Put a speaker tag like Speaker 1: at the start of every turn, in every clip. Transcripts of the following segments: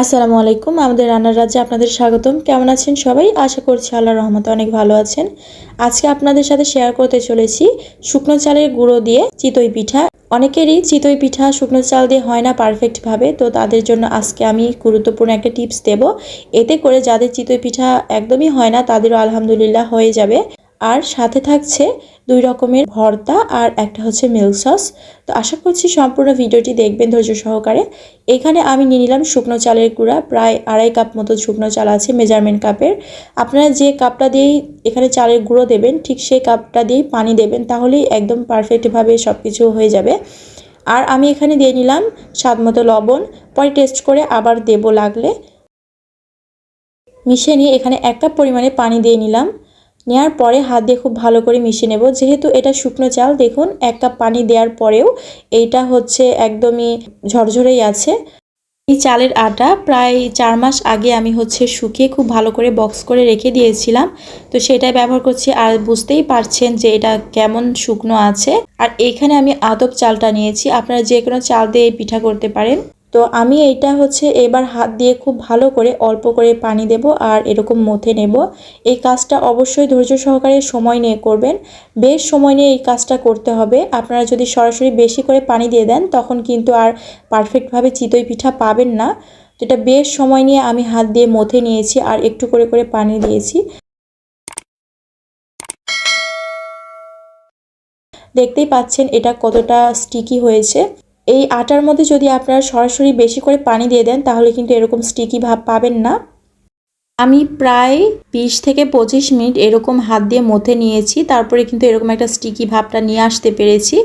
Speaker 1: আসসালামু আলাইকুম, আমাদের রান্নার রাজ্যে আপনাদের স্বাগতম। কেমন আছেন সবাই? আশা করছি আল্লাহ রহমতে অনেক ভালো আছেন। আজকে আপনাদের সাথে শেয়ার করতে চলেছি শুকনো চালের গুঁড়ো দিয়ে চিতই পিঠা। অনেকেরই চিতই পিঠা শুকনো চাল দিয়ে হয় না পারফেক্টভাবে তো তাদের জন্য আজকে আমি গুরুত্বপূর্ণ একটা টিপস দেব। এতে করে যাদের চিতই পিঠা একদমই হয় না, তাদেরও আলহামদুলিল্লাহ হয়ে যাবে। আর সাথে থাকছে দুই রকমের ভর্তা আর একটা হচ্ছে মিল্ক সস। তো আশা করছি সম্পূর্ণ ভিডিওটি দেখবেন ধৈর্য সহকারে। এখানে আমি নিয়ে নিলাম শুকনো চালের গুঁড়া, প্রায় আড়াই কাপ মতো শুকনো চাল আছে মেজারমেন্ট কাপের। আপনারা যে কাপটা দিয়েই এখানে চালের গুঁড়ো দেবেন, ঠিক সেই কাপটা দিয়েই পানি দেবেন, তাহলেই একদম পারফেক্টভাবে সব কিছু হয়ে যাবে। আর আমি এখানে দিয়ে নিলাম স্বাদ মতো লবণ, পরে টেস্ট করে আবার দেবো লাগলে। মিশিয়ে নিয়ে এখানে এক কাপ পরিমাণে পানি দিয়ে নিলাম। নেওয়ার পরে হাত দিয়ে খুব ভালো করে মিশিয়ে নেব। যেহেতু এটা শুকনো চাল, দেখুন, এক কাপ পানি দেওয়ার পরেও এইটা হচ্ছে একদমই ঝরঝরেই আছে। এই চালের আটা প্রায় চার মাস আগে আমি হচ্ছে শুকিয়ে খুব ভালো করে বক্স করে রেখে দিয়েছিলাম। তো সেটাই ব্যবহার করছি আর বুঝতেই পারছেন যে এটা কেমন শুকনো আছে। আর এখানে আমি আদব চালটা নিয়েছি। আপনারা যে কোনো চাল দিয়ে পিঠা করতে পারেন। তো আমি এইটা হচ্ছে এবার হাত দিয়ে খুব ভালো করে অল্প করে পানি দেব আর এরকম মথে নেব। এই কাজটা অবশ্যই ধৈর্য সহকারে সময় নিয়ে করবেন। বেশ সময় নিয়ে এই কাজটা করতে হবে। আপনারা যদি সরাসরি বেশি করে পানি দিয়ে দেন, তখন কিন্তু আর পারফেক্টভাবে চিতই পিঠা পাবেন না। যেটা বেশ সময় নিয়ে আমি হাত দিয়ে মথে নিয়েছি আর একটু করে করে পানি দিয়েছি। দেখতেই পাচ্ছেন এটা কতটা স্টিকি হয়েছে। এই আটার মধ্যে যদি আপনারা সরাসরি বেশি করে পানি দিয়ে দেন, তাহলে কিন্তু এরকম স্টিকি ভাব পাবেন না। আমি প্রায় বিশ থেকে পঁচিশ মিনিট এরকম হাত দিয়ে মথে নিয়েছি, তারপরে কিন্তু এরকম একটা স্টিকি ভাবটা নিয়ে আসতে পেরেছি।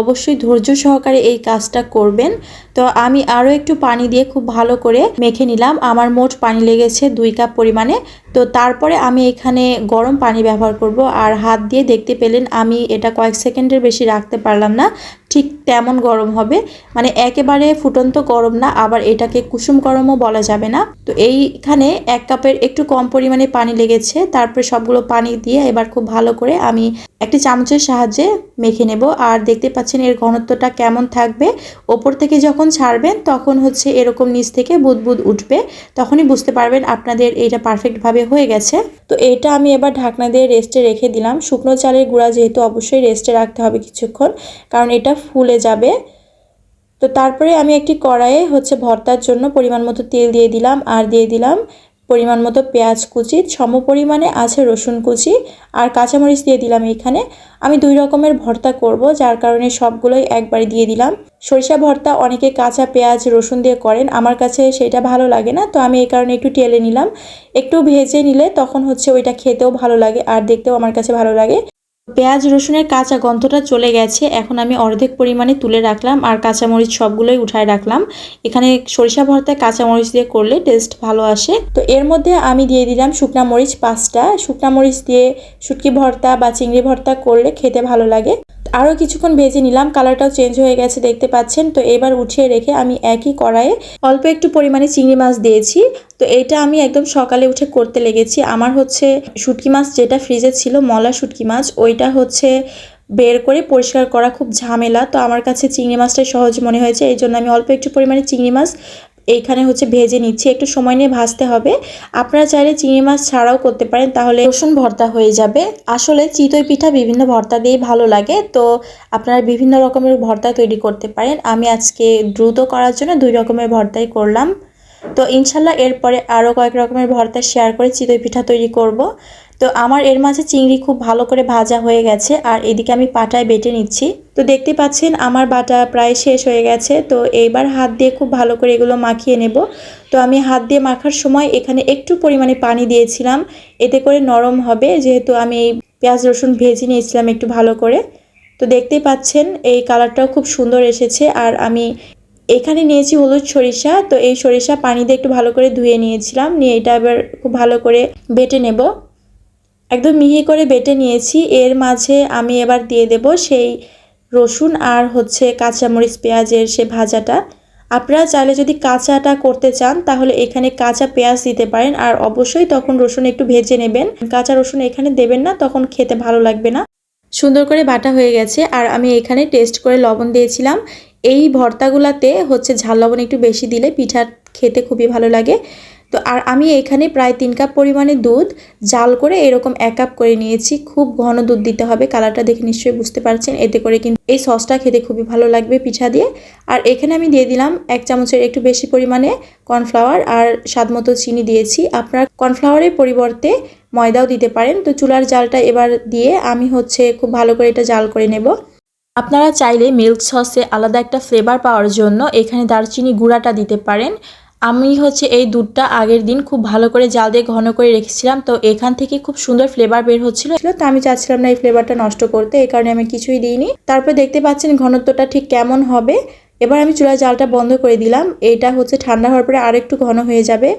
Speaker 1: অবশ্যই ধৈর্য সহকারে এই কাজটা করবেন। তো আমি আরও একটু পানি দিয়ে খুব ভালো করে মেখে নিলাম। আমার মোট পানি লেগেছে দুই কাপ পরিমাণে। তো তারপরে আমি এখানে গরম পানি ব্যবহার করব। আর হাত দিয়ে দেখতে পেলেন আমি এটা কয়েক সেকেন্ডের বেশি রাখতে পারলাম না। ঠিক তেমন গরম হবে। মানে একেবারে ফুটন্ত গরম না, আবার এটাকে কুসুম গরমও বলা যাবে না। তো এইখানে এক কাপের একটু কম পরিমাণে পানি লেগেছে। তারপরে সবগুলো পানি দিয়ে এবার খুব ভালো করে আমি একটি চামচের সাহায্যে মেখে নেব। আর দেখতে পাচ্ছেন এর ঘনত্বটা কেমন থাকবে? ওপর থেকে যখন ছাড়বেন, তখন হচ্ছে এরকম নিচ থেকে বুদবুদ উঠবে। তখনই বুঝতে পারবেন আপনাদের এইটা পারফেক্টভাবে হয়ে গেছে। তো এটা আমি এবার ঢাকনা দিয়ে রেস্টে রেখে দিলাম। শুকনো চালের গুঁড়া যেহেতু অবশ্যই রেস্টে রাখতে হবে কিছুক্ষণ, কারণ এটা ফুলে যাবে। তো তারপরে আমি একটি কড়াইয়ে হচ্ছে ভর্তার জন্য পরিমাণ মতো তেল দিয়ে দিলাম। আর দিয়ে দিলাম পরিমাণ মতো পেঁয়াজ কুচি, সম পরিমাণে আছে রসুন কুচি আর কাঁচামরিচ দিয়ে দিলাম এখানে। আমি দুই রকমের ভর্তা করব, যার কারণে সবগুলোই একবারে দিয়ে দিলাম। সরিষা ভর্তা অনেকে কাঁচা পেঁয়াজ, রসুন দিয়ে করেন, আমার কাছে সেটা ভালো লাগে না, তো আমি এই কারণে একটু টেলে নিলাম। একটু ভেজে নিলে তখন হচ্ছে ওইটা খেতেও ভালো লাগে আর দেখতেও আমার কাছে ভালো লাগে। পেঁয়াজ, রসুনের কাঁচা গন্ধটা চলে গেছে। এখন আমি অর্ধেক পরিমাণে তুলে রাখলাম আর কাঁচামরিচ সবগুলোই উঠায় রাখলাম। এখানে সরিষা ভর্তায় কাঁচামরিচ দিয়ে করলে টেস্ট ভালো আসে। তো এর মধ্যে আমি দিয়ে দিলাম শুকনা মরিচ পাঁচটা। শুকনা মরিচ দিয়ে শুটকি ভর্তা বা চিংড়ি ভর্তা করলে খেতে ভালো লাগে। আরও কিছুক্ষণ ভেজে নিলাম কালারটাও চেঞ্জ হয়ে গেছে, দেখতে পাচ্ছেন? তো এবার উঠিয়ে রেখে আমি একই কড়াইয়ে অল্প একটু পরিমাণে চিংড়ি মাছ দিয়েছি। তো এটা আমি একদম সকালে উঠে করতে লেগেছি। আমার হচ্ছে শুটকি মাছ যেটা ফ্রিজে ছিল, মলা শুটকি মাছ, ওইটা হচ্ছে বের করে পরিষ্কার করা খুব ঝামেলা। তো আমার কাছে চিংড়ি মাছটাই সহজ মনে হয়েছে এই জন্য আমি অল্প একটু পরিমাণে চিংড়ি মাছ এইখানে হচ্ছে ভেজে নিচ্ছি, একটু সময় নিয়ে ভাজতে হবে। আপনারা চাইলে চিংড়ি মাছ ছাড়াও করতে পারেন, তাহলে রসুন ভর্তা হয়ে যাবে। আসলে চিতই পিঠা বিভিন্ন ভর্তা দিয়ে ভালো লাগে, তো আপনারা বিভিন্ন রকমের ভর্তা তৈরি করতে পারেন। আমি আজকে দ্রুত করার জন্য দুই রকমের ভর্তাই করলাম। তো ইনশাল্লাহ এরপরে আরও কয়েক রকমের ভর্তা শেয়ার করে চিতই পিঠা তৈরি করব। তো আমার এর মাঝে চিংড়ি খুব ভালো করে ভাজা হয়ে গেছে, আর এদিকে আমি পাটায় বেটে নিচ্ছি। তো দেখতে পাচ্ছেন আমার বাটা প্রায় শেষ হয়ে গেছে, তো এইবার হাত দিয়ে খুব ভালো করে এগুলো মাখিয়ে নেব। তো আমি হাত দিয়ে মাখার সময় এখানে একটু পরিমাণে পানি দিয়েছিলাম, এতে করে নরম হবে, যেহেতু আমি এই পেঁয়াজ রসুন ভেজে নিয়েছিলাম একটু ভালো করে। তো দেখতেই পাচ্ছেন এই কালারটাও খুব সুন্দর এসেছে, আর আমি এখানে নিয়েছি হলুদ সরিষা, তো এই সরিষা পানি দিয়ে একটু ভালো করে ধুয়ে নিয়েছিলাম, নিয়ে এটা এবার খুব ভালো করে বেটে নেব। একদম মিহি করে বেটে নিয়েছি। এর মাঝে আমি এবার দিয়ে দেব সেই রসুন আর হচ্ছে কাঁচামরিচ পেঁয়াজের সে ভাজাটা। আপনারা চাইলে যদি কাঁচাটা করতে চান, তাহলে এখানে কাঁচা পেঁয়াজ দিতে পারেন আর অবশ্যই তখন রসুন একটু ভেজে নেবেন। কাঁচা রসুন এখানে দেবেন না, তখন খেতে ভালো লাগবে না। সুন্দর করে বাটা হয়ে গেছে আর আমি এখানে টেস্ট করে লবণ দিয়েছিলাম। এই ভর্তাগুলাতে হচ্ছে ঝাল লবণ একটু বেশি দিলে পিঠার খেতে খুবই ভালো লাগে। তো আর আমি এখানে প্রায় তিন কাপ পরিমাণে দুধ জাল করে এরকম এক কাপ করে নিয়েছি। খুব ঘন দুধ দিতে হবে, কালারটা দেখে নিশ্চয়ই বুঝতে পারছেন। এতে করে কিন্তু এই সসটা খেতে খুবই ভালো লাগবে পিঠা দিয়ে। আর এখানে আমি দিয়ে দিলাম এক চামচের একটু বেশি পরিমাণে কর্নফ্লাওয়ার আর স্বাদ মতো চিনি দিয়েছি। আপনার কর্নফ্লাওয়ারের পরিবর্তে ময়দাও দিতে পারেন। তো চুলার জালটা এবার দিয়ে আমি হচ্ছে খুব ভালো করে এটা জাল করে নেব। আপনারা চাইলে মিল্ক সসে আলাদা একটা ফ্লেভার পাওয়ার জন্য এখানে দারচিনি গুঁড়াটা দিতে পারেন। আমি হচ্ছে এই দুধটা আগের দিন খুব ভালো করে জাল দিয়ে ঘন করে রেখেছিলাম, তো এখান থেকে খুব সুন্দর ফ্লেভার বের হচ্ছিল। তো আমি চাচ্ছিলাম না এই ফ্লেভারটা নষ্ট করতে, এই কারণে আমি কিছুই দিইনি। তারপর দেখতে পাচ্ছেন ঘনত্বটা ঠিক কেমন হবে। এবার আমি চুলার জালটা বন্ধ করে দিলাম। এটা হচ্ছে ঠান্ডা হওয়ার পরে আরেকটু ঘন হয়ে যাবে।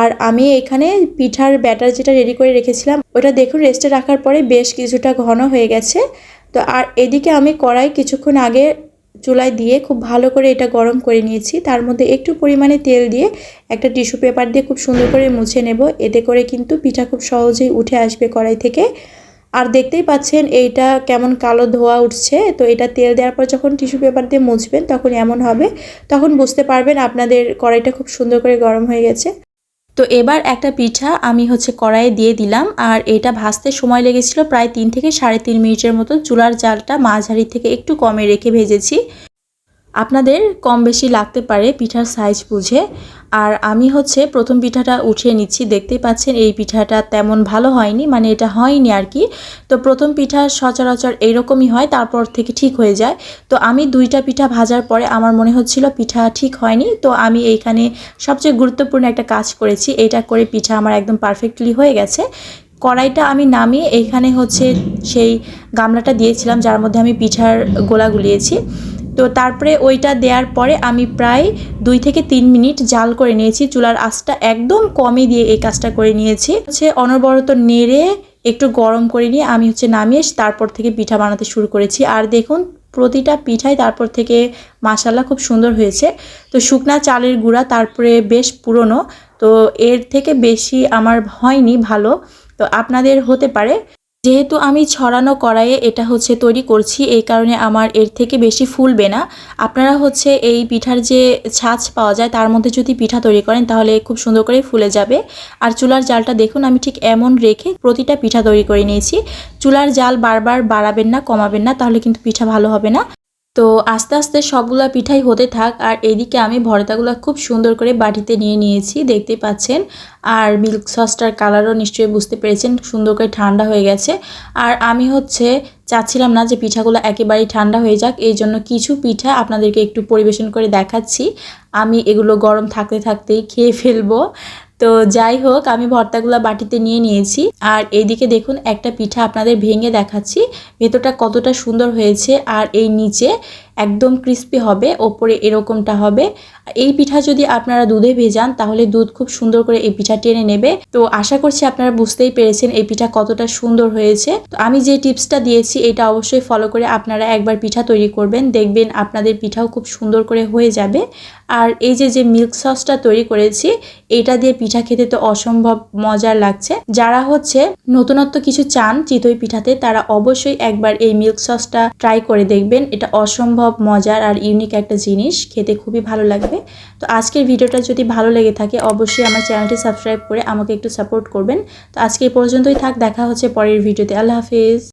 Speaker 1: আর আমি এখানে পিঠার ব্যাটার যেটা রেডি করে রেখেছিলাম, ওটা দেখুন রেস্টে রাখার পরে বেশ কিছুটা ঘন হয়ে গেছে। তো আর এদিকে আমি কড়াই কিছুক্ষণ আগে চুলায় দিয়ে খুব ভালো করে এটা গরম করে নিয়েছি। তার মধ্যে একটু পরিমাণে তেল দিয়ে একটা টিস্যু পেপার দিয়ে খুব সুন্দর করে মুছে নেব। এতে করে কিন্তু পিঠা খুব সহজেই উঠে আসবে কড়াই থেকে। আর দেখতেই পাচ্ছেন এইটা কেমন কালো ধোয়া উঠছে। তো এটা তেল দেওয়ার পর যখন টিস্যু পেপার দিয়ে মুছবেন তখন এমন হবে। তখন বুঝতে পারবেন আপনাদের কড়াইটা খুব সুন্দর করে গরম হয়ে গেছে। তো এবার একটা পিঠা আমি হচ্ছে কড়াইয়ে দিয়ে দিলাম, আর এটা ভাজতে সময় লেগেছিল প্রায় তিন থেকে সাড়ে তিন মিনিটের মতো। চুলার জালটা মাঝারি থেকে একটু কমে রেখে ভেজেছি। আপনাদের কম বেশি লাগতে পারে পিঠার সাইজ বুঝে। আর আমি হচ্ছে প্রথম পিঠাটা উঠিয়ে নিচ্ছি, দেখতেই পাচ্ছেন এই পিঠাটা তেমন ভালো হয়নি মানে এটা হয়নি আর কি। তো প্রথম পিঠা সচরাচর এইরকমই হয়, তারপর থেকে ঠিক হয়ে যায়। তো আমি দুইটা পিঠা ভাজার পরে আমার মনে হচ্ছিল পিঠা ঠিক হয়নি, তো আমি এইখানে সবচেয়ে গুরুত্বপূর্ণ একটা কাজ করেছি এটা করে পিঠা আমার একদম পারফেক্টলি হয়ে গেছে। কড়াইটা আমি নামিয়ে এইখানে হচ্ছে সেই গামলাটা দিয়েছিলাম, যার মধ্যে আমি পিঠার গোলা গুলিয়েছি। তো তারপরে ওইটা দেওয়ার পরে আমি প্রায় দুই থেকে তিন মিনিট জাল করে নিয়েছি। চুলার আঁচটা একদম কমে দিয়ে এই কাজটা করে নিয়েছি। হচ্ছে অনবরত নেড়ে একটু গরম করে নিয়ে আমি হচ্ছে নামিয়ে তারপর থেকে পিঠা বানাতে শুরু করেছি। আর দেখুন, প্রতিটা পিঠাই তারপর থেকে মাসাল্লা খুব সুন্দর হয়েছে। তো শুকনা চালের গুঁড়া তারপরে বেশ পুরনো, তো এর থেকে বেশি আমার হয়নি ভালো। তো আপনাদের হতে পারে। যেহেতু আমি ছড়ানো কড়াইয়ে এটা হচ্ছে তৈরি করছি, এই কারণে আমার এর থেকে বেশি ফুলবে না। আপনারা হচ্ছে এই পিঠার যে ছাঁচ পাওয়া যায়, তার মধ্যে যদি পিঠা তৈরি করেন, তাহলে খুব সুন্দর করে ফুলে যাবে। আর চুলার জালটা দেখুন, আমি ঠিক এমন রেখে প্রতিটা পিঠা তৈরি করে নিয়েছি। চুলার জাল বারবার বাড়াবেন না, কমাবেন না, তাহলে কিন্তু পিঠা ভালো হবে না। তো আস্তে আস্তে সবগুলো পিঠাই হতে থাক, আর এদিকে আমি ভরতাগুলো খুব সুন্দর করে বাটিতে নিয়ে নিয়েছি, দেখতে পাচ্ছেন। আর মিল্ক সসটার কালারও নিশ্চয়ই বুঝতে পেরেছেন, সুন্দর করে ঠান্ডা হয়ে গেছে। আর আমি হচ্ছে চাচ্ছিলাম না যে পিঠাগুলো একেবারেই ঠান্ডা হয়ে যাক, এই জন্য কিছু পিঠা আপনাদেরকে একটু পরিবেশন করে দেখাচ্ছি। আমি এগুলো গরম থাকতে থাকতেই খেয়ে ফেলব। তো যাই হোক, আমি ভর্তাগুলো বাটিতে নিয়ে নিয়েছি। আর এইদিকে দেখুন, একটা পিঠা আপনাদের ভেঙে দেখাচ্ছি। ভেতরটা কতটা সুন্দর হয়েছে। আর এই নিচে একদম ক্রিস্পি হবে, ওপরে এরকমটা হবে। এই পিঠা যদি আপনারা দুধে ভেজান, তাহলে দুধ খুব সুন্দর করে এই পিঠা টেনে নেবে। তো আশা করছি আপনারা বুঝতেই পেরেছেন এই পিঠা কতটা সুন্দর হয়েছে। তো আমি যে টিপসটা দিয়েছি, এটা অবশ্যই ফলো করে আপনারা একবার পিঠা তৈরি করবেন। দেখবেন আপনাদের পিঠাও খুব সুন্দর করে হয়ে যাবে। আর এই যে যে মিল্ক সসটা তৈরি করেছি, এটা দিয়ে পিঠা খেতে তো অসম্ভব মজার লাগছে। যারা হচ্ছে নতুনত্ব কিছু চান চিতই পিঠাতে, তারা অবশ্যই একবার এই মিল্ক সসটা ট্রাই করে দেখবেন। এটা অসম্ভব মজার আর ইউনিক একটা জিনিস, খেতে খুবই ভালো লাগবে। তো আজকের ভিডিওটা যদি ভালো লেগে থাকে, অবশ্যই আমার চ্যানেলটি সাবস্ক্রাইব করে আমাকে একটু সাপোর্ট করবেন। তো আজকে পর্যন্তই থাক, দেখা হচ্ছে পরের ভিডিওতে। আল্লাহ হাফিজ।